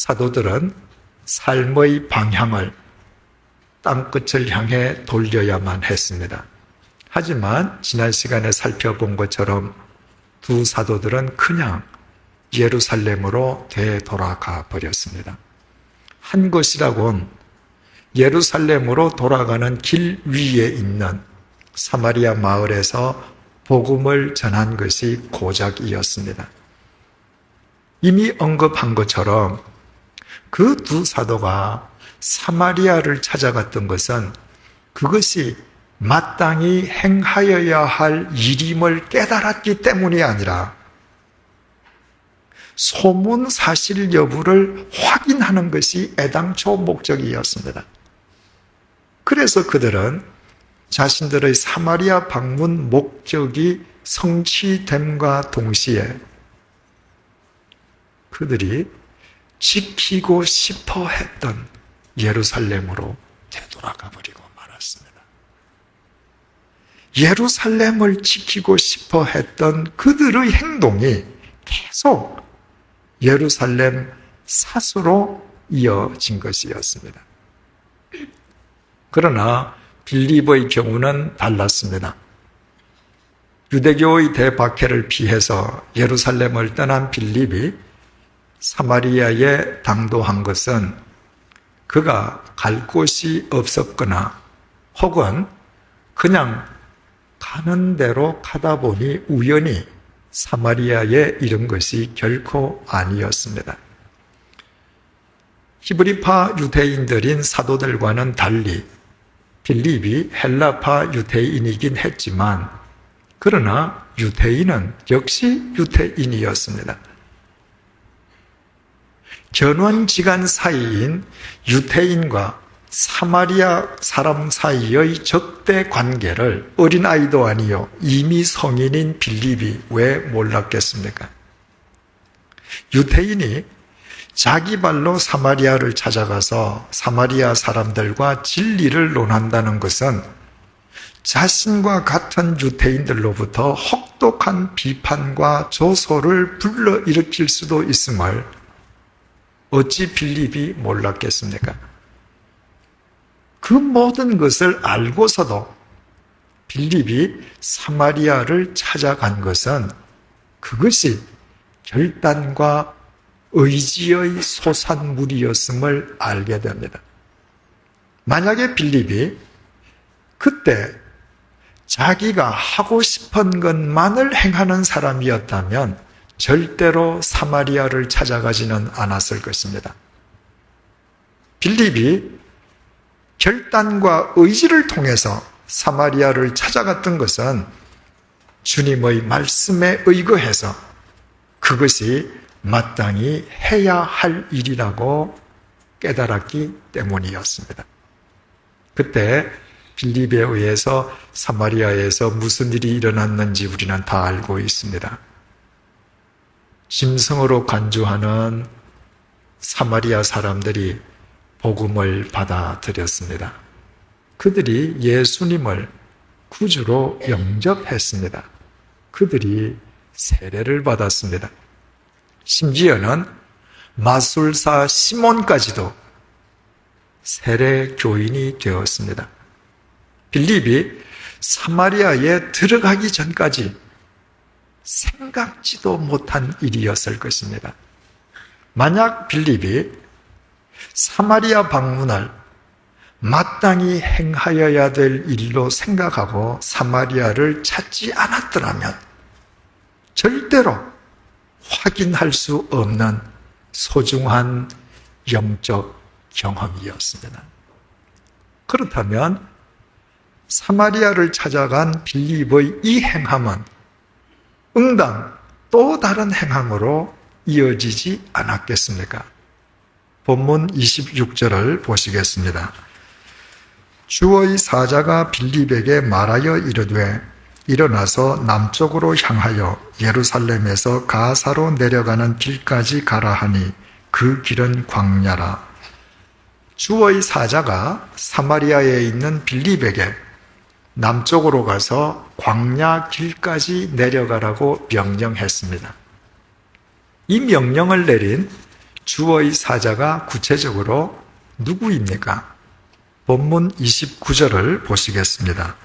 사도들은 삶의 방향을 땅끝을 향해 돌려야만 했습니다. 하지만 지난 시간에 살펴본 것처럼 두 사도들은 그냥 예루살렘으로 되돌아가 버렸습니다. 한 것이라곤 예루살렘으로 돌아가는 길 위에 있는 사마리아 마을에서 복음을 전한 것이 고작이었습니다. 이미 언급한 것처럼 그 두 사도가 사마리아를 찾아갔던 것은 그것이 마땅히 행하여야 할 일임을 깨달았기 때문이 아니라 소문 사실 여부를 확인하는 것이 애당초 목적이었습니다. 그래서 그들은 자신들의 사마리아 방문 목적이 성취됨과 동시에 그들이 지키고 싶어 했던 예루살렘으로 되돌아가 버리고 말았습니다. 예루살렘을 지키고 싶어 했던 그들의 행동이 계속 예루살렘 사수로 이어진 것이었습니다. 그러나 빌립의 경우는 달랐습니다. 유대교의 대박해를 피해서 예루살렘을 떠난 빌립이 사마리아에 당도한 것은 그가 갈 곳이 없었거나 혹은 그냥 가는 대로 가다 보니 우연히 사마리아에 이른 것이 결코 아니었습니다. 히브리파 유대인들인 사도들과는 달리 빌립이 헬라파 유대인이긴 했지만 그러나 유대인은 역시 유대인이었습니다. 견원지간 사이인 유태인과 사마리아 사람 사이의 적대 관계를 어린아이도 아니요 이미 성인인 빌립이 왜 몰랐겠습니까? 유태인이 자기 발로 사마리아를 찾아가서 사마리아 사람들과 진리를 논한다는 것은 자신과 같은 유태인들로부터 혹독한 비판과 조소를 불러일으킬 수도 있음을 어찌 빌립이 몰랐겠습니까? 그 모든 것을 알고서도 빌립이 사마리아를 찾아간 것은 그것이 결단과 의지의 소산물이었음을 알게 됩니다. 만약에 빌립이 그때 자기가 하고 싶은 것만을 행하는 사람이었다면 절대로 사마리아를 찾아가지는 않았을 것입니다. 빌립이 결단과 의지를 통해서 사마리아를 찾아갔던 것은 주님의 말씀에 의거해서 그것이 마땅히 해야 할 일이라고 깨달았기 때문이었습니다. 그때 빌립에 의해서 사마리아에서 무슨 일이 일어났는지 우리는 다 알고 있습니다. 짐승으로 간주하는 사마리아 사람들이 복음을 받아들였습니다. 그들이 예수님을 구주로 영접했습니다. 그들이 세례를 받았습니다. 심지어는 마술사 시몬까지도 세례 교인이 되었습니다. 빌립이 사마리아에 들어가기 전까지 생각지도 못한 일이었을 것입니다. 만약 빌립이 사마리아 방문을 마땅히 행하여야 될 일로 생각하고 사마리아를 찾지 않았더라면 절대로 확인할 수 없는 소중한 영적 경험이었습니다. 그렇다면 사마리아를 찾아간 빌립의 이 행함은 응당 또 다른 행함으로 이어지지 않았겠습니까? 본문 26절을 보시겠습니다. 주의 사자가 빌립에게 말하여 이르되 일어나서 남쪽으로 향하여 예루살렘에서 가사로 내려가는 길까지 가라 하니 그 길은 광야라. 주의 사자가 사마리아에 있는 빌립에게 남쪽으로 가서 광야 길까지 내려가라고 명령했습니다. 이 명령을 내린 주어의 사자가 구체적으로 누구입니까? 본문 29절을 보시겠습니다.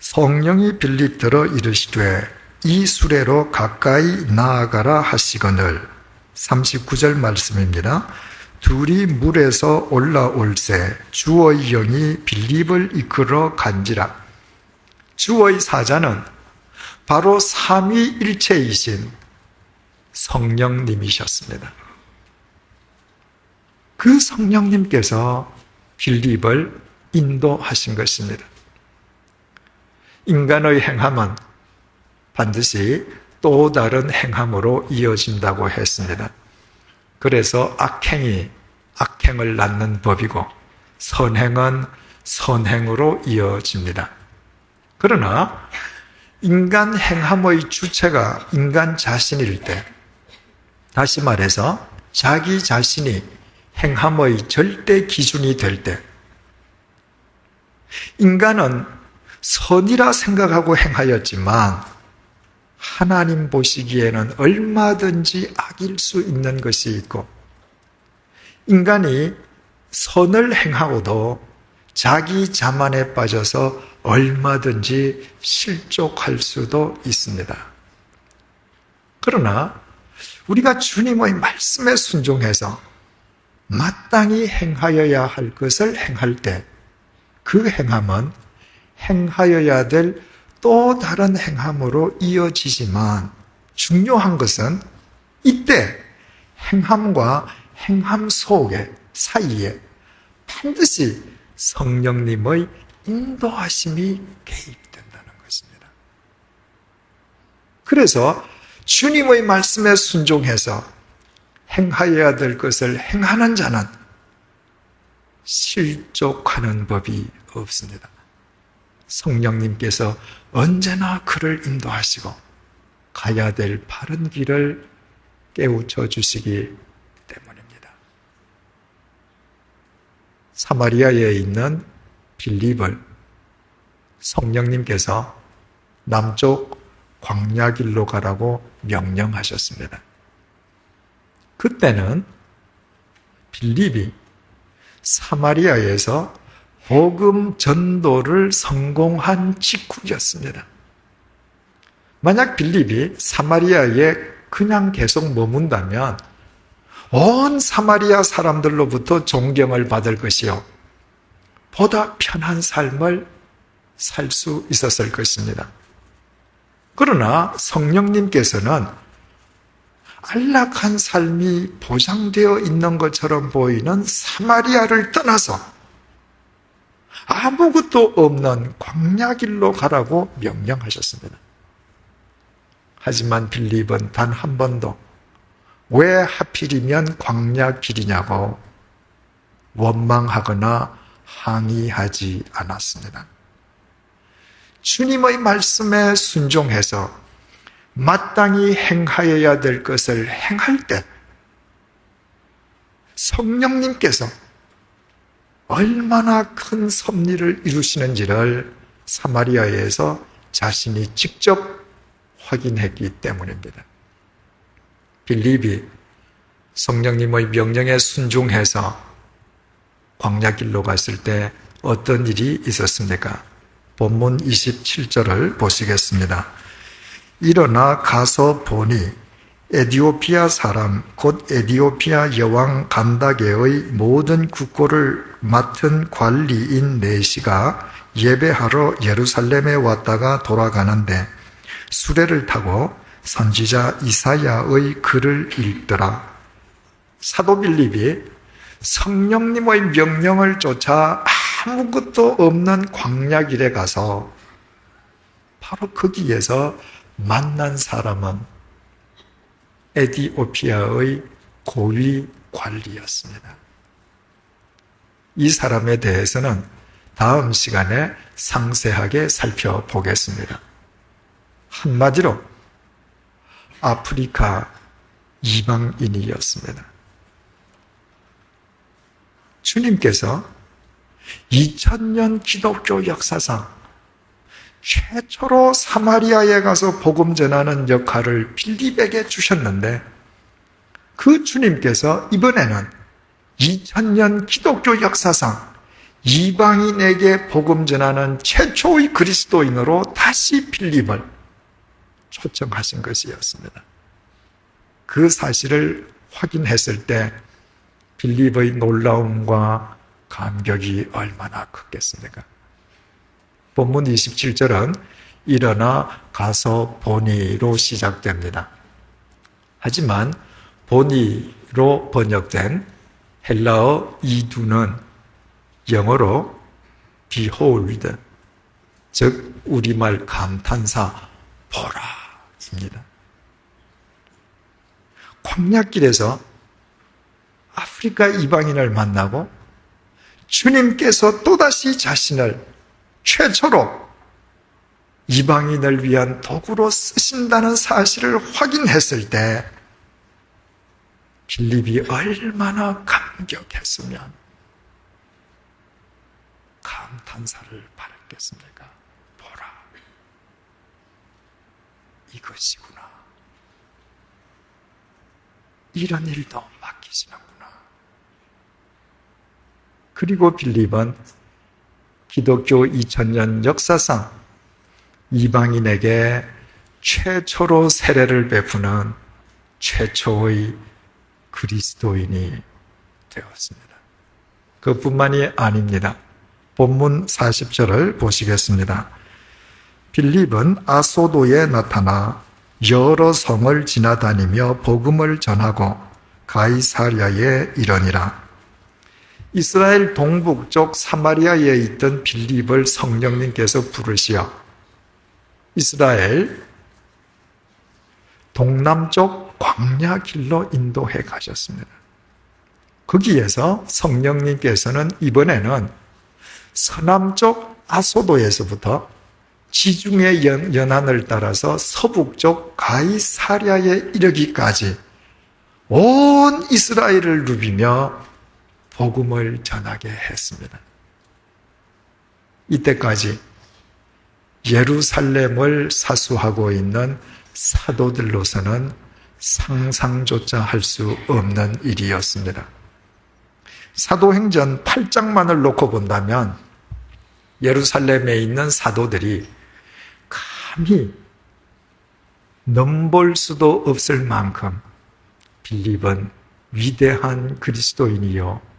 성령이 빌립 들어 이르시되 이 수레로 가까이 나아가라 하시거늘 39절 말씀입니다. 둘이 물에서 올라올새 주의 영이 빌립을 이끌어 간지라 주의 사자는 바로 삼위일체이신 성령님이셨습니다. 그 성령님께서 빌립을 인도하신 것입니다. 인간의 행함은 반드시 또 다른 행함으로 이어진다고 했습니다. 그래서 악행이 악행을 낳는 법이고 선행은 선행으로 이어집니다. 그러나 인간 행함의 주체가 인간 자신일 때, 다시 말해서 자기 자신이 행함의 절대 기준이 될 때, 인간은 선이라 생각하고 행하였지만, 하나님 보시기에는 얼마든지 악일 수 있는 것이 있고, 인간이 선을 행하고도 자기 자만에 빠져서 얼마든지 실족할 수도 있습니다. 그러나 우리가 주님의 말씀에 순종해서 마땅히 행하여야 할 것을 행할 때 그 행함은 행하여야 될 또 다른 행함으로 이어지지만 중요한 것은 이때 행함과 행함 속에 사이에 반드시 성령님의 인도하심이 개입된다는 것입니다. 그래서 주님의 말씀에 순종해서 행하여야 될 것을 행하는 자는 실족하는 법이 없습니다. 성령님께서 언제나 그를 인도하시고 가야 될 바른 길을 깨우쳐 주시기 때문입니다. 사마리아에 있는 빌립을 성령님께서 남쪽 광야길로 가라고 명령하셨습니다. 그때는 빌립이 사마리아에서 복음 전도를 성공한 직후였습니다. 만약 빌립이 사마리아에 그냥 계속 머문다면 온 사마리아 사람들로부터 존경을 받을 것이요. 보다 편한 삶을 살 수 있었을 것입니다. 그러나 성령님께서는 안락한 삶이 보장되어 있는 것처럼 보이는 사마리아를 떠나서 아무것도 없는 광야길로 가라고 명령하셨습니다. 하지만 빌립은 단 한 번도 왜 하필이면 광야길이냐고 원망하거나 항의하지 않았습니다. 주님의 말씀에 순종해서 마땅히 행하여야 될 것을 행할 때 성령님께서 얼마나 큰 섭리를 이루시는지를 사마리아에서 자신이 직접 확인했기 때문입니다. 빌립이 성령님의 명령에 순종해서 광야길로 갔을 때 어떤 일이 있었습니까? 본문 27절을 보시겠습니다. 일어나 가서 보니 에디오피아 사람 곧 에디오피아 여왕 간다게의 모든 국고를 맡은 관리인 네시가 예배하러 예루살렘에 왔다가 돌아가는데 수레를 타고 선지자 이사야의 글을 읽더라. 사도 빌립이 성령님의 명령을 쫓아 아무것도 없는 광야 길에 가서 바로 거기에서 만난 사람은 에디오피아의 고위 관리였습니다. 이 사람에 대해서는 다음 시간에 상세하게 살펴보겠습니다. 한마디로 아프리카 이방인이었습니다. 주님께서 2000년 기독교 역사상 최초로 사마리아에 가서 복음 전하는 역할을 빌립에게 주셨는데 그 주님께서 이번에는 2000년 기독교 역사상 이방인에게 복음 전하는 최초의 그리스도인으로 다시 필립을 초청하신 것이었습니다. 그 사실을 확인했을 때 빌립의 놀라움과 감격이 얼마나 컸겠습니까? 본문 27절은 일어나 가서 보니로 시작됩니다. 하지만 보니로 번역된 헬라어 이두는 영어로 behold, 즉 우리말 감탄사 보라입니다. 광야길에서 아프리카 이방인을 만나고 주님께서 또다시 자신을 최초로 이방인을 위한 도구로 쓰신다는 사실을 확인했을 때 빌립이 얼마나 감격했으면 감탄사를 바랐겠습니까? 보라. 이것이구나. 이런 일도 맡기시는구나. 그리고 빌립은 기독교 2000년 역사상 이방인에게 최초로 세례를 베푸는 최초의 그리스도인이 되었습니다. 그뿐만이 아닙니다. 본문 40절을 보시겠습니다. 빌립은 아소도에 나타나 여러 성을 지나다니며 복음을 전하고 가이사랴에 이르니라. 이스라엘 동북쪽 사마리아에 있던 빌립을 성령님께서 부르시어 이스라엘 동남쪽 광야 길로 인도해 가셨습니다. 거기에서 성령님께서는 이번에는 서남쪽 아소도에서부터 지중해 연 안을 따라서 서북쪽 가이사랴에 이르기까지 온 이스라엘을 누비며 복음을 전하게 했습니다. 이때까지 예루살렘을 사수하고 있는 사도들로서는 상상조차 할 수 없는 일이었습니다. 사도행전 8장만을 놓고 본다면 예루살렘에 있는 사도들이 감히 넘볼 수도 없을 만큼 빌립은 위대한 그리스도인이요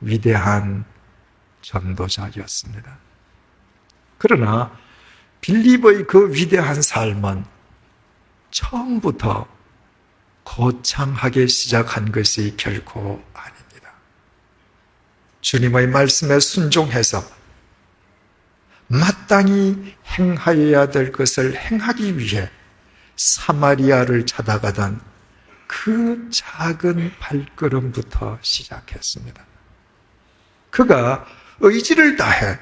위대한 전도자였습니다. 그러나 빌립의 그 위대한 삶은 처음부터 거창하게 시작한 것이 결코 아닙니다. 주님의 말씀에 순종해서 마땅히 행하여야 될 것을 행하기 위해 사마리아를 찾아가던 그 작은 발걸음부터 시작했습니다. 그가 의지를 다해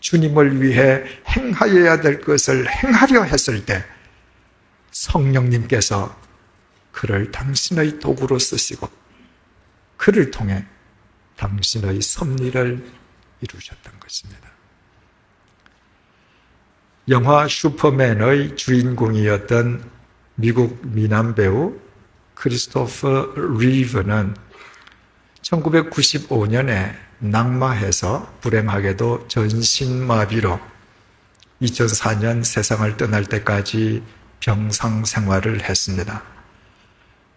주님을 위해 행하여야 될 것을 행하려 했을 때 성령님께서 그를 당신의 도구로 쓰시고 그를 통해 당신의 섭리를 이루셨던 것입니다. 영화 슈퍼맨의 주인공이었던 미국 미남 배우 크리스토퍼 리브는 1995년에 낙마해서 불행하게도 전신마비로 2004년 세상을 떠날 때까지 병상 생활을 했습니다.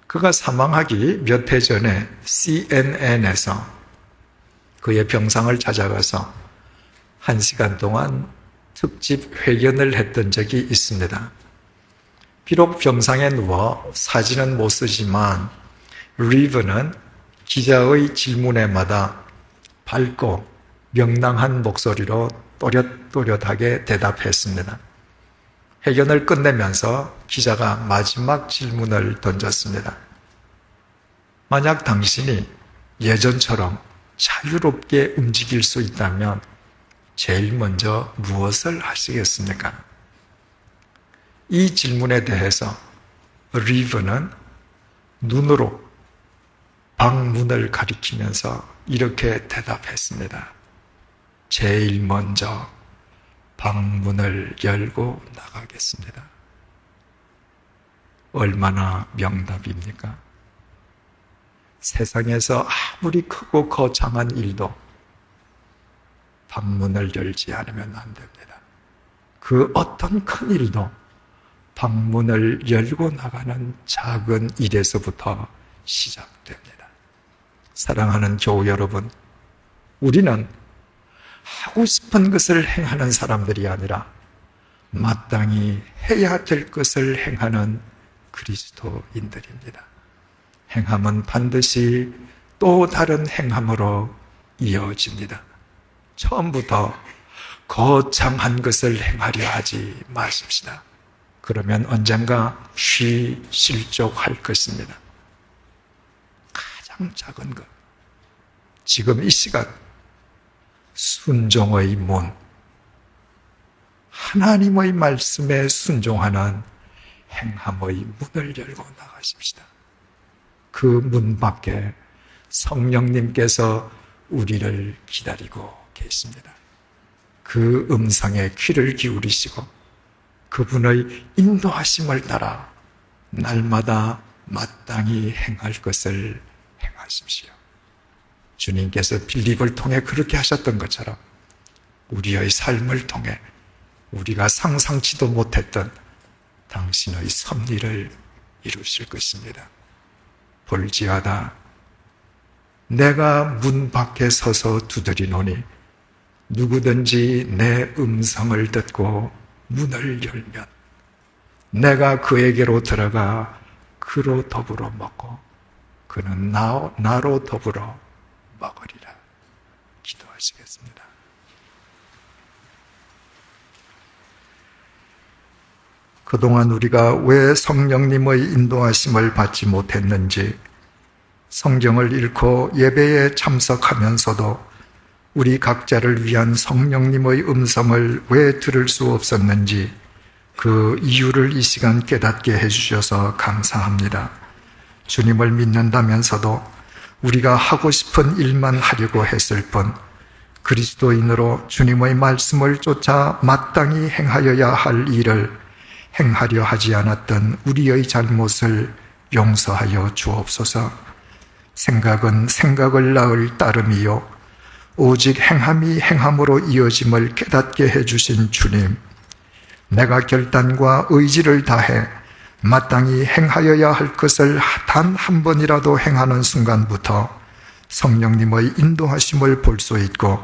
그가 사망하기 몇 해 전에 CNN에서 그의 병상을 찾아가서 한 시간 동안 특집 회견을 했던 적이 있습니다. 비록 병상에 누워 사진은 못 쓰지만 리브는 기자의 질문에마다 밝고 명랑한 목소리로 또렷또렷하게 대답했습니다. 회견을 끝내면서 기자가 마지막 질문을 던졌습니다. 만약 당신이 예전처럼 자유롭게 움직일 수 있다면 제일 먼저 무엇을 하시겠습니까? 이 질문에 대해서 리브는 눈으로 방문을 가리키면서 이렇게 대답했습니다. 제일 먼저 방문을 열고 나가겠습니다. 얼마나 명답입니까? 세상에서 아무리 크고 거창한 일도 방문을 열지 않으면 안 됩니다. 그 어떤 큰 일도 방문을 열고 나가는 작은 일에서부터 시작됩니다. 사랑하는 교우 여러분, 우리는 하고 싶은 것을 행하는 사람들이 아니라 마땅히 해야 될 것을 행하는 그리스도인들입니다. 행함은 반드시 또 다른 행함으로 이어집니다. 처음부터 거창한 것을 행하려 하지 마십시다. 그러면 언젠가 쉬 실족할 것입니다. 가장 작은 것. 지금 이 시간 순종의 문. 하나님의 말씀에 순종하는 행함의 문을 열고 나가십시다. 그 문 밖에 성령님께서 우리를 기다리고 계십니다. 그 음성에 귀를 기울이시고 그분의 인도하심을 따라 날마다 마땅히 행할 것을 행 하십시오. 주님께서 빌립을 통해 그렇게 하셨던 것처럼 우리의 삶을 통해 우리가 상상치도 못했던 당신의 섭리를 이루실 것입니다. 볼지어다 내가 문 밖에 서서 두드리노니 누구든지 내 음성을 듣고 문을 열면 내가 그에게로 들어가 그로 더불어 먹고 그는 나, 나로 더불어 먹으리라. 기도하시겠습니다. 그동안 우리가 왜 성령님의 인도하심을 받지 못했는지 성경을 읽고 예배에 참석하면서도 우리 각자를 위한 성령님의 음성을 왜 들을 수 없었는지 그 이유를 이 시간 깨닫게 해주셔서 감사합니다. 주님을 믿는다면서도 우리가 하고 싶은 일만 하려고 했을 뿐 그리스도인으로 주님의 말씀을 쫓아 마땅히 행하여야 할 일을 행하려 하지 않았던 우리의 잘못을 용서하여 주옵소서. 생각은 생각을 낳을 따름이요. 오직 행함이 행함으로 이어짐을 깨닫게 해주신 주님. 내가 결단과 의지를 다해 마땅히 행하여야 할 것을 단 한 번이라도 행하는 순간부터 성령님의 인도하심을 볼 수 있고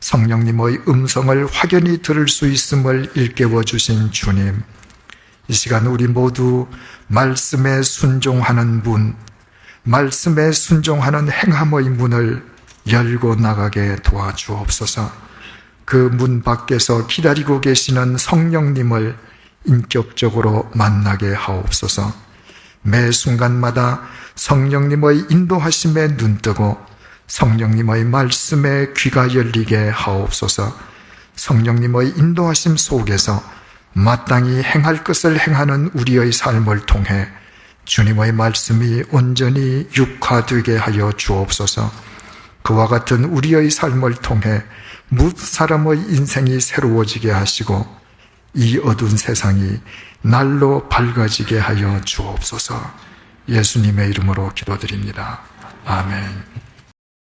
성령님의 음성을 확연히 들을 수 있음을 일깨워 주신 주님. 이 시간 우리 모두 말씀에 순종하는 문, 말씀에 순종하는 행함의 문을 열고 나가게 도와주옵소서. 그 문 밖에서 기다리고 계시는 성령님을 인격적으로 만나게 하옵소서. 매 순간마다 성령님의 인도하심에 눈뜨고 성령님의 말씀에 귀가 열리게 하옵소서. 성령님의 인도하심 속에서 마땅히 행할 것을 행하는 우리의 삶을 통해 주님의 말씀이 온전히 육화되게 하여 주옵소서. 그와 같은 우리의 삶을 통해 무엇 사람의 인생이 새로워지게 하시고 이 어두운 세상이 날로 밝아지게 하여 주옵소서. 예수님의 이름으로 기도드립니다. 아멘.